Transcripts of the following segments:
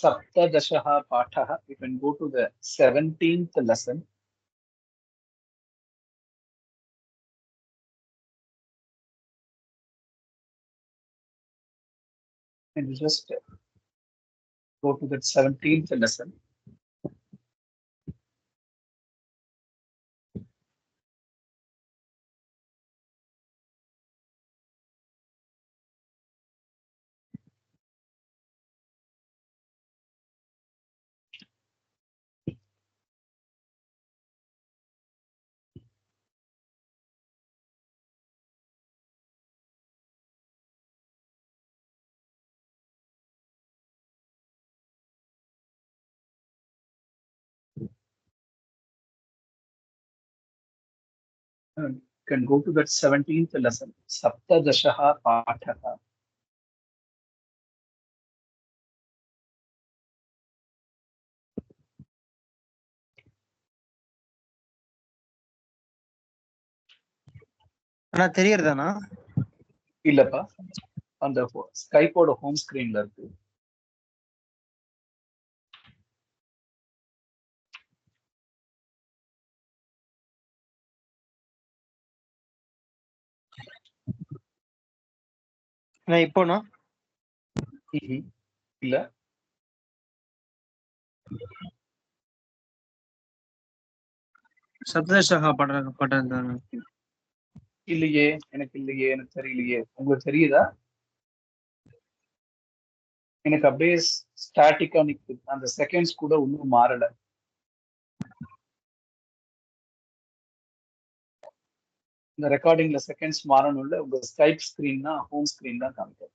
Saptadashaha Pathaha. We can go to the 17th lesson. And just go to the 17th lesson. And can go to that 17th lesson, Saptadashaha Pathaha. ஆனா தெரியறதானா இல்லப்பா அந்த ஸ்கைப்போட home ஸ்கிரீன்ல இருக்கு நான் இப்போனா. இல்ல. சப்தசகா பட படம் இல்லையே எனக்கு இல்லையே எனக்கு தெரியலையே. உங்களுக்கு தெரியுதா? எனக்கு அப்படியே ஸ்டாட்டிக்கா நிக்குது. அந்த செகண்ட்ஸ் கூட ஒன்றும் மாறல. இந்த ரெக்கார்டிங்ல செகண்ட்ஸ் மாறணும்ல உங்க ஸ்கைப் ஸ்கிரீன்னா ஹோம் ஸ்கிரீன் தான் காமிக்கும்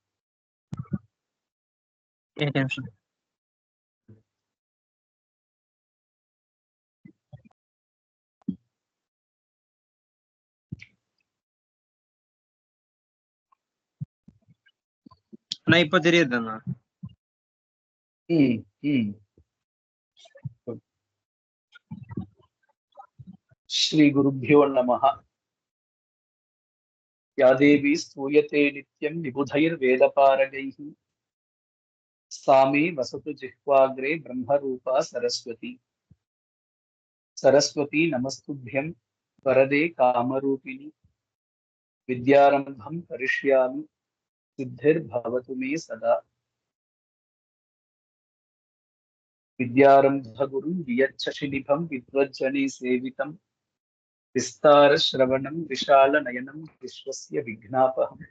நான் இப்ப தெரியுதுண்ணா. ம் ம். ஸ்ரீ குருபியோ நமஹா. या देवी स्तूयते नित्यं विबुधैर्वेदपारगैः सा मे वसतु जिह्वाग्रे ब्रह्मरूपा सरस्वती। सरस्वती नमस्तुभ्यं, वरदे कामरूपिणि। विद्यारम्भं करिष्यामि, सिद्धिर्भवतु मे सदा। विद्यारम्भगुरुं वियच्छशिनिभं विद्वज्जने सेवितं विस्तारश्रवणं विशालनयनं विश्वस्य विघ्नापहम्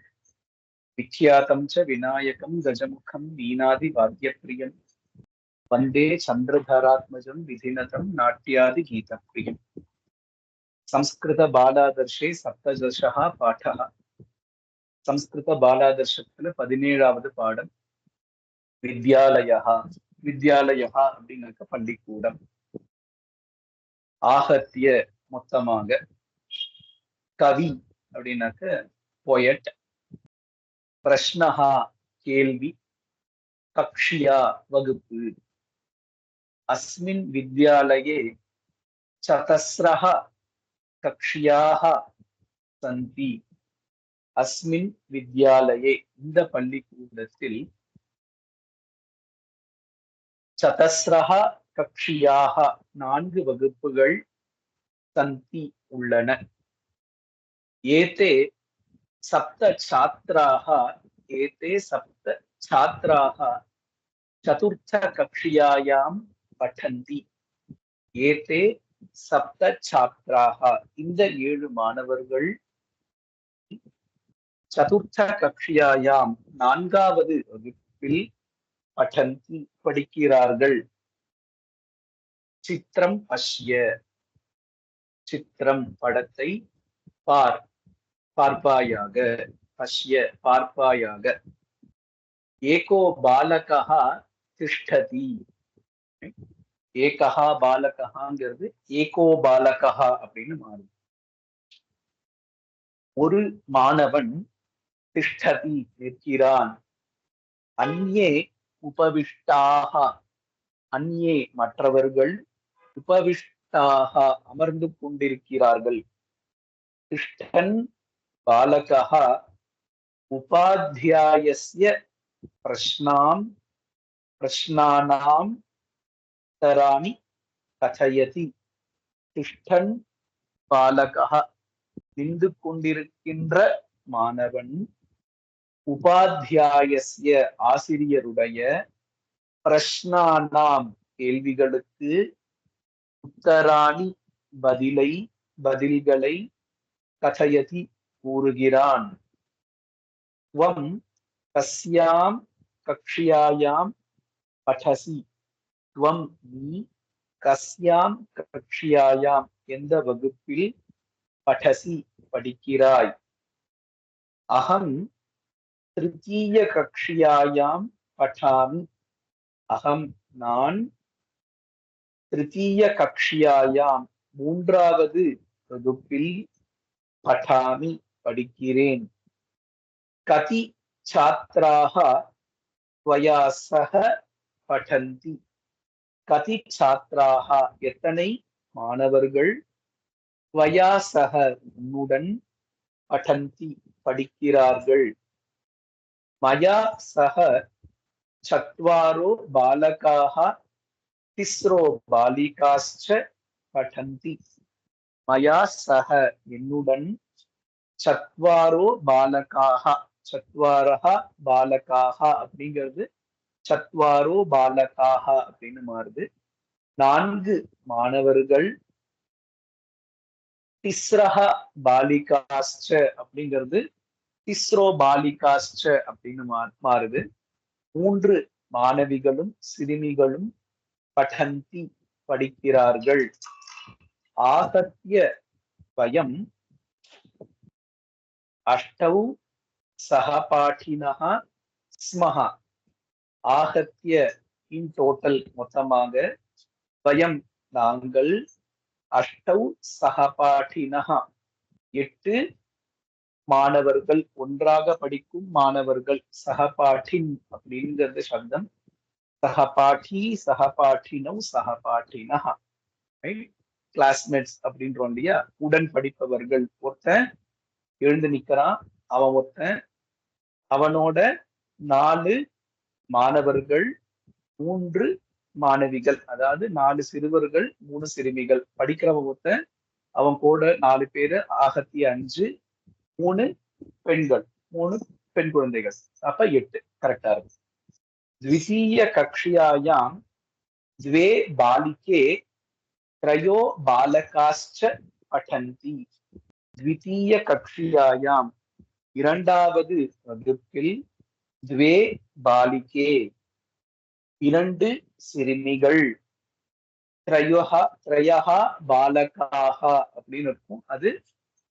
विख्यातं च विनायकं गजमुखं मीनादिवाद्यप्रियं वन्दे चन्द्रधारात्मजं विधिनतं नाट्यादिगीतप्रियम् संस्कृतबालादर्शे सप्तदशः पाठः संस्कृतबालादर्शத்தில் பதினேழாவது பாடம் வித்யாலயா வித்யாலயா அப்படின்னாக்க பள்ளிக்கூடம் ஆகத்திய மொத்தமாக கவி அப்படின்னாக்க பொயட் பிரஷ்னஹா கேள்வி கக்ஷியா வகுப்பு. அஸ்மின் வித்யாலயே சதஸ்ரஹ கக்ஷியாக சந்தி. அஸ்மின் வித்யாலயே இந்த பள்ளிக்கூடத்தில் சதஸ்ரஹ கக்ஷியாக நான்கு வகுப்புகள் சந்தி உள்ளன. ஏதே சப்த சாத்திராக ஏதே சப்த சாத்திராக சதுர்த்த கக்ஷியாயாம் பட்டந்தி. ஏதே சப்த சாத்திராக இந்த ஏழு மாணவர்கள் சதுர்த்த கக்ஷியாயாம் நான்காவது வகுப்பில் படிக்கிறார்கள். சித்திரம் பஷ்ய. சித்திரம் படத்தை பார் பார்ப்பாயாக பஷ்ய பார்ப்பாயாக. ஏகோ பாலகா திஷ்டதி. ஏகஹா பாலகாங்கிறது ஏகோ பாலகா அப்படின்னு மாறும். ஒரு மாணவன் திஷ்டதி நிற்கிறான் அந்நே உபவிஷ்டாக அந்நே மற்றவர்கள் உபவிஷ்ட அமர்ந்து கொண்டிருக்கிறார்கள். திஷ்டன் பாலகः உபாத்தியாயஸ்ய பிரஷ்னாம் பிரஷ்னானாம் தராணி கதயதி. திஷ்டன் பாலகः நின்று கொண்டிருக்கின்ற மாணவன் உபாத்தியாயசிய ஆசிரியருடைய பிரஷ்னானாம் கேள்விகளுக்கு உத்தராணி பதிலை பதில்களை கதயதி கூறுகிறான். வம் கஸ்யாம் கக்ஷியாயாம் பட்டசி. துவம் நீ கஸ்யாம் கக்ஷியாயாம் எந்த வகுப்பில் பட்டசி படிக்கிறாய். அகம் திருத்தீய கக்ஷியாயாம் பட்டாமி. அகம் நான் திருத்தீய கக்ஷியாயாம் மூன்றாவது வகுப்பில் பட்டாமி படிக்கிறேன். கதி சாத்திராக துவயாசக பட்டந்தி கதி சாத்திராக எத்தனை மாணவர்கள் துவயாசக உன்னுடன் பட்டந்தி படிக்கிறார்கள்? மயா சக சத்வாரோ பாலகாக திஸ்ரோ பாலிகாஸ்ச படந்தி மயா சக என்னுடன் சத்வாரோ பாலகாக சத்வாரஹ பாலகாக அப்படிங்கிறது சத்வாரோ பாலகாக அப்படின்னு மாறுது। நான்கு மாணவர்கள் திஸ்ரஹ பாலிகாஸ்ச அப்படிங்கிறது திஸ்ரோ பாலிகாஸ்ச அப்படின்னு மாறுது। மூன்று மாணவிகளும் சிறுமிகளும் படந்தி படிக்கிறார்கள். ஆகத்திய வயம் அஷ்டௌ சகபாഠினஹா ஸ்மஹா. ஆகத்திய இன் டோட்டல் மொத்தமாக வயம் நாங்கள் அஷ்டௌ சகபாഠினஹா எட்டு மாணவர்கள் ஒன்றாக படிக்கும் மாணவர்கள் சகபாட்டின் அப்படிங்கிறது சப்தம். சகபாட்டி சகபாட்டினோ சகபாட்டினா கிளாஸ்மேட்ஸ் அப்படின்றோம் இல்லையா? உடன் படிப்பவர்கள் ஒருத்தன் எழுந்து நிக்கிறான் அவன் ஒருத்தன். அவனோட நாலு மாணவர்கள் மூன்று மாணவிகள். அதாவது நாலு சிறுவர்கள் மூணு சிறுமிகள். படிக்கிறவன் ஒருத்தன் அவன் கூட நாலு பேரு ஆகத்தி அஞ்சு மூணு பெண்கள் மூணு பெண் குழந்தைகள். அப்ப எட்டு. கரெக்டா இருக்கும். द्वितीय कक्ष्यायां द्वे बालिके त्रयो बालकाश्च पठन्ति द्वितीय कक्ष्यायां இரண்டாவது வகுப்பில் द्वे பாலிகே இரண்டு சிறுமிகள் திரையோஹா திரையஹா பாலகாக அப்படின்னு இருக்கும் அது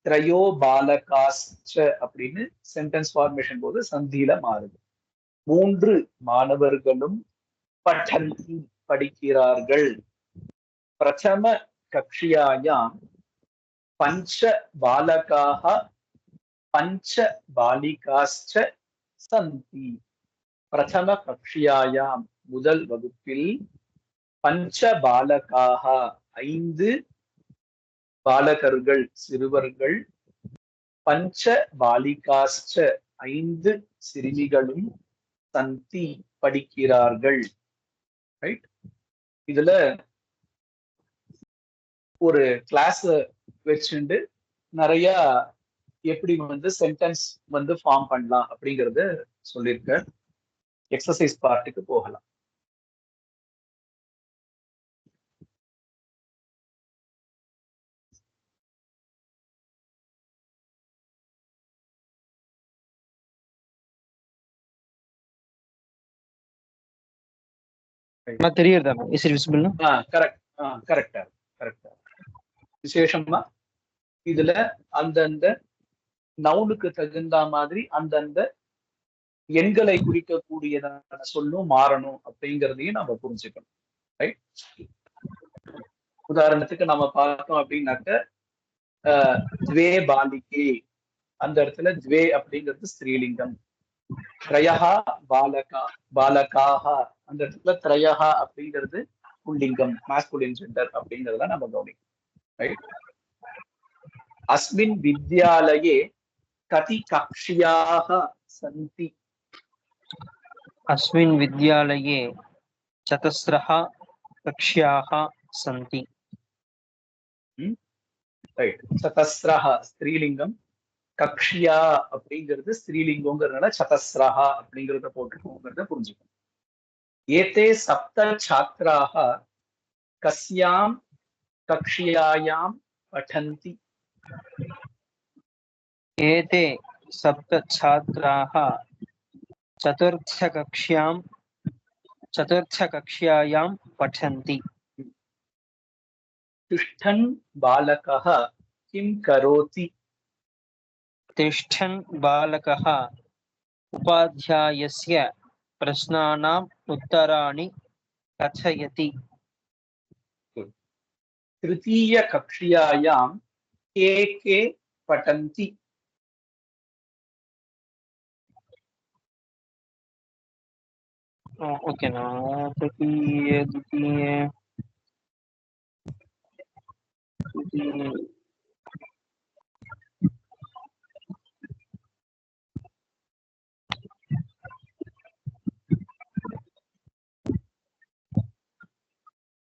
திரையோ பாலகாஸ்ச அப்படின்னு சென்டென்ஸ் ஃபார்மேஷன் போது சந்தியில மாறுது மூன்று மாணவர்களும் பட்டந்தி படிக்கிறார்கள். பிரதம கக்ஷியாயாம் பஞ்ச பாலகாக பஞ்ச பாலிகாஸ்ச சந்தி. பிரதம கக்ஷியாயாம் முதல் வகுப்பில் பஞ்ச பாலகாக ஐந்து பாலகர்கள் சிறுவர்கள் பஞ்ச பாலிகாஸ்ச ஐந்து சிறுமிகளும் சந்தி படிக்கிறார்கள். ரைட் இதுல ஒரு கிளாஸ் வச்சுண்டு நிறைய எப்படி வந்து சென்டென்ஸ் வந்து ஃபார்ம் பண்ணலாம் அப்படிங்கறத சொல்லியிருக்க எக்ஸசைஸ் பார்ட்டுக்கு போகலாம். நான் தெரியுதா is it ah correct ah கரெக்டா கரெக்டா விசேஷமா இதுல அந்தந்த நவுனுக்கு தகுந்த மாதிரி அந்தந்த எண்களை குறிக்கக்கூடியதான சொல்லும் மாறணும் அப்படிங்கிறதையும் நம்ம புரிஞ்சுக்கணும். ரைட் உதாரணத்துக்கு நம்ம பார்த்தோம் அப்படின்னாக்க துவே பாலிகே. அந்த இடத்துல துவே அப்படிங்கிறது ஸ்ரீலிங்கம். திரயஹா பாலகா பாலகாஹா. அந்த இடத்துல திரையகா அப்படிங்கிறது புல்லிங்கம் மாஸ்குலின் ஜெண்டர் அப்படிங்கிறத நம்ம கவனிக்கணும் ரைட் அஸ்மின் வித்யாலயே கதி கக்ஷியாக சந்தி. அஸ்மின் வித்யாலயே சதஸ்ரஹ கக்ஷியாக சந்தி. சதஸ்ரஹ ஸ்திரீலிங்கம். கக்ஷியா அப்படிங்கிறது ஸ்திரீலிங்கங்கிறதுனால சதஸ்ரஹா அப்படிங்கிறத போட்டுக்கோங்கிறத புரிஞ்சுக்கணும். एते सप्त छात्राः कस्यां कक्षायां पठन्ति। एते सप्त छात्राः चतुर्थकक्ष्यां चतुर्थकक्ष्यायां पठन्ति। तिष्ठन् बालकः किं करोति? तिष्ठन् बालकः उपाध्यायस्य प्रश्नानाम् उत्तराणि कथयति? तृतीयकक्ष्यायां के के पठन्ति? ओके ना तृतीय द्वितीय तृतीय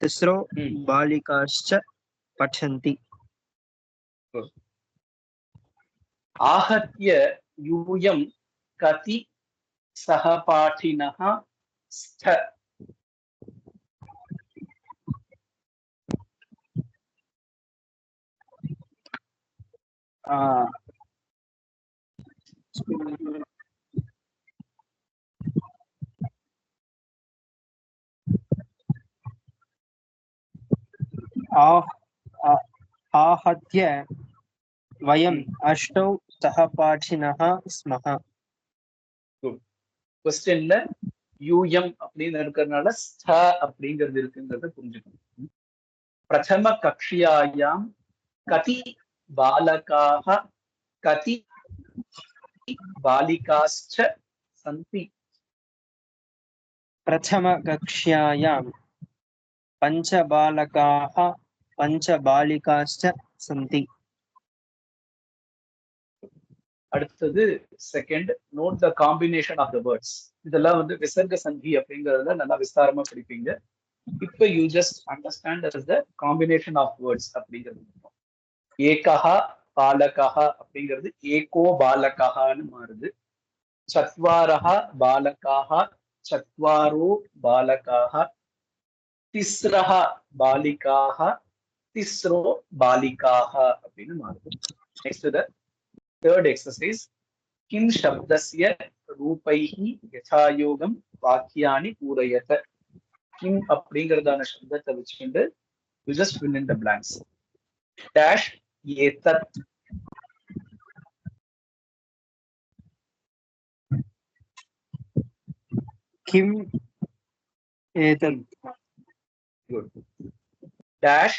तिस्रो Hmm. बालिकाश्च पठन्ति। आहत्य यूयं कति सहपाठिनः स्त आ, आहत्य वयम् अष्टौ सहपाठिनः स्मः கொஸ்டின்ல யூஎம் அப்படின்னு இருக்கிறதுனால ஸ்த அப்படிங்கிறது இருக்குங்கிறத புரிஞ்சுக்கணும் பிரதம கக்ஷியாயாம் கதி பாலகாக கதி பாலிகாஸ்ச சந்தி பிரதம கக்ஷியாயாம் பஞ்ச பாலகாக பஞ்ச பாலிகாஷ்ட சந்தி. அடுத்தது second note the combination of the words இதெல்லாம் வந்து விசர்க சந்தி அப்படிங்கறதுல நல்லா விஸ்தாரமா படிப்பீங்க. இப்ப you just understand as the combination of words அப்படிங்கிறது. ஏகா பாலகஹா அப்படிங்கிறது ஏகோ பாலகஹான்னு மாறுது. சத்வாரஹா பாலகா சத்வாரோ பாலகா திஸ்ரஹா பாலிகாஹா. திஸ்ரோ பாலிகாக அப்படின்னு மாறுது. நெக்ஸ்ட் த தேர்ட் எக்ஸசைஸ் கிம் சப்தஸ்ய ரூபைஹி யசாயோகம் வாக்கியானி கூறையத கிம் அப்படிங்கிறதான சப்தத்தை வச்சுக்கிண்டு you just fill in the blanks dash ஏதத். கிம் ஏதத் குட் டேஷ்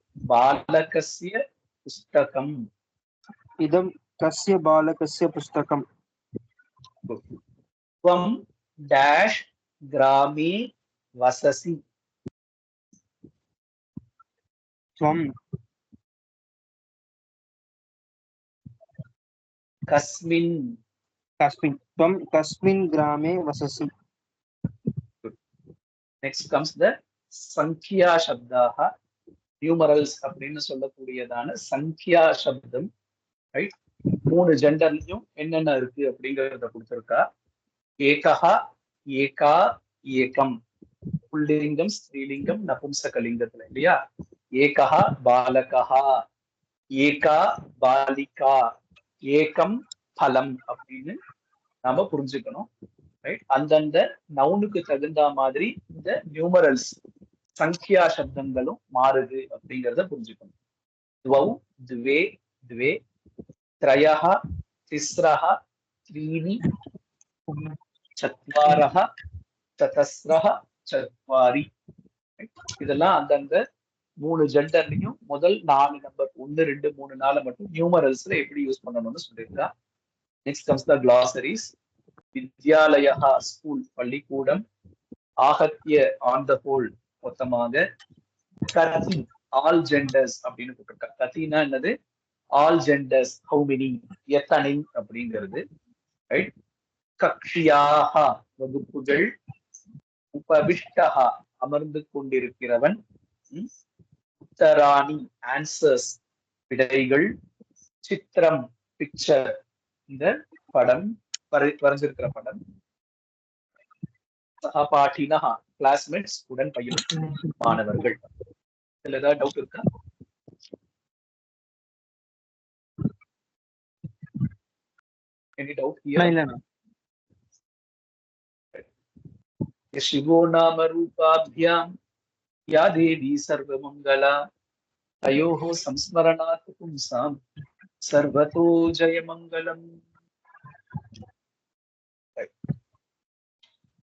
बालकस्य पुस्तकम्। इदं कस्य बालकस्य पुस्तकं त्वं ग्रामे वससि। त्वं कस्मिन्। कस्मिन् त्वं कस्मिन् ग्रामे वससि। नेक्स्ट् कम्स् द நியூமரல்ஸ் அப்படின்னு சொல்லக்கூடியதான சங்கியா சப்தம் ரைட் மூணு ஜெண்டர்லயும் என்னென்ன இருக்கு அப்படிங்கறத கொடுத்துருக்கா. ஏகா ஏகா ஏகம். புல்லிங்கம் ஸ்திரீலிங்கம் நபும்சகலிங்கத்துல இல்லையா? ஏகா பாலகா ஏகா பாலிகா. ஏகம் பலம் அப்படின்னு நாம புரிஞ்சுக்கணும் ரைட் அந்தந்த நவுனுக்கு தகுந்த மாதிரி இந்த நியூமரல்ஸ் சங்கியா சப்தங்களும் மாறுது அப்படிங்கிறத புரிஞ்சுக்கணும். துவௌ துவே துவே திரயா திஸ்ரஹ த்ரீணி சத்வாரஹ சதஸ்ரஹ சத்வாரி. இதெல்லாம் அந்தந்த மூணு ஜெண்டர்லையும் முதல் நாலு நம்பர் ஒன்னு ரெண்டு மூணு நாலு மட்டும் நியூமரல்ஸ்ல எப்படி யூஸ் பண்ணணும்னு சொல்லியிருக்கா? நெக்ஸ்ட் கம்ஸ் த கிளாசரிஸ் வித்யாலயா ஸ்கூல் பள்ளிக்கூடம். ஆகத்திய ஆன் த ஹோல் மொத்தமாக கதி ஆல் ஜெண்டர்ஸ் அப்படின்னு போட்டிருக்கா கத்தினா என்னது? ஆல் ஜெண்டர்ஸ் ஹவு மெனி எத்தனை? அப்படிங்கிறது ரைட் கக்ஷியாக வகுப்புகள் உபவிஷ்டகா அமர்ந்து கொண்டிருக்கிறவன் உத்தராணி ஆன்சர்ஸ் விடைகள் சித்திரம் பிக்சர் இந்த படம் வரை வரைஞ்சிருக்கிற படம். சகபாட்டினஹா கிளாஸ்மேட்ஸ் உடன் பயிலும் மாணவர்கள் இதுல ஏதாவது டவுட் இருக்கா எனி டவுட் இல்ல இல்ல शिवो नाम रूपाभ्यां या देवी सर्वमङ्गला तयोः संस्मरणात् पुंसां सर्वतो जयमङ्गलम्